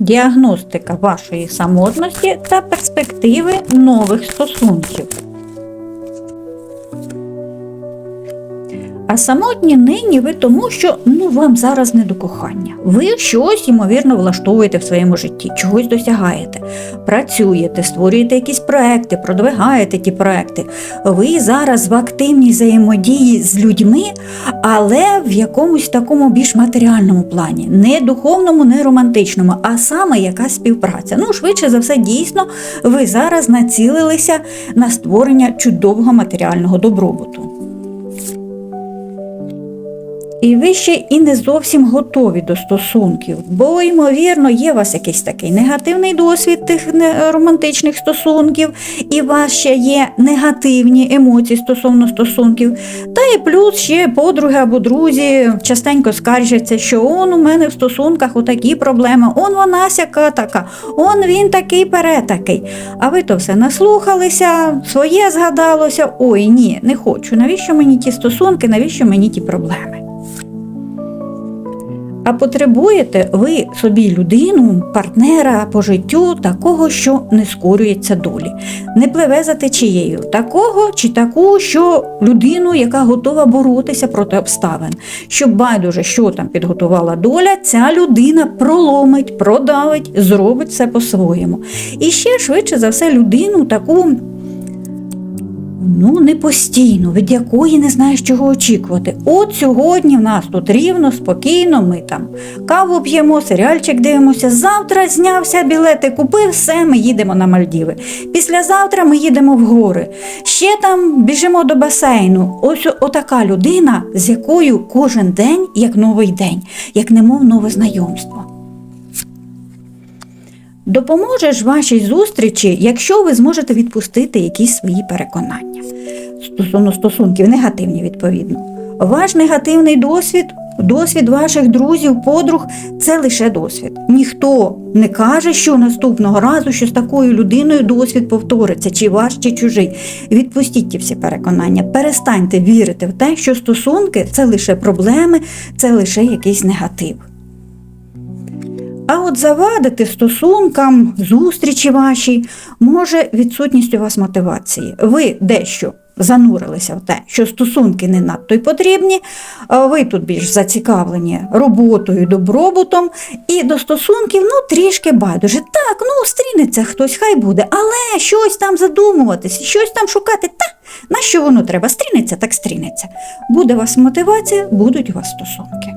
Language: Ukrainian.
діагностика вашої самотності та перспективи нових стосунків. А самотні нині ви тому, що ну вам зараз не до кохання. Ви щось ймовірно влаштовуєте в своєму житті, чогось досягаєте, працюєте, створюєте якісь проекти, продвигаєте ті проекти. Ви зараз в активній взаємодії з людьми, але в якомусь такому більш матеріальному плані, не духовному, не романтичному, а саме якась співпраця. Ну, швидше за все, дійсно, ви зараз націлилися на створення чудового матеріального добробуту. І ви ще і не зовсім готові до стосунків, бо, ймовірно, є у вас якийсь такий негативний досвід тих романтичних стосунків, і у вас ще є негативні емоції стосовно стосунків. Та і плюс ще подруги або друзі частенько скаржаться, що он у мене в стосунках отакі проблеми, он вона сяка така, он він такий перетакий. А ви то все наслухалися, своє згадалося. Ой, ні, не хочу. Навіщо мені ті стосунки, навіщо мені ті проблеми? А потребуєте ви собі людину, партнера по життю, такого, що не скорюється долі, не пливе за течією, такого чи таку, що людину, яка готова боротися проти обставин, що байдуже, що там підготувала доля, ця людина проломить, продавить, зробить все по-своєму. І ще швидше за все людину таку Ну, не постійно, від якої не знаєш, чого очікувати. От сьогодні в нас тут рівно, спокійно, ми там каву п'ємо, серіальчик дивимося. Завтра знявся білети, купив все, ми їдемо на Мальдіви. Післязавтра ми їдемо в гори. Ще там біжимо до басейну. Ось отака людина, з якою кожен день як новий день, як немов нове знайомство. Допоможе ж вашій зустрічі, якщо ви зможете відпустити якісь свої переконання стосовно стосунків, негативні відповідно. Ваш негативний досвід, досвід ваших друзів, подруг це лише досвід. Ніхто не каже, що наступного разу, що з такою людиною досвід повториться, чи ваш, чи чужий. Відпустіть ті всі переконання, перестаньте вірити в те, що стосунки це лише проблеми, це лише якийсь негатив. А от завадити стосункам, зустрічі вашій, може відсутність у вас мотивації. Ви дещо занурилися в те, що стосунки не надто й потрібні, ви тут більш зацікавлені роботою, добробутом, і до стосунків ну трішки байдуже. Так, ну стрінеться хтось, хай буде, але щось там задумуватися, щось там шукати. Та на що воно треба? Стрінеться, так стрінеться. Буде у вас мотивація, будуть у вас стосунки.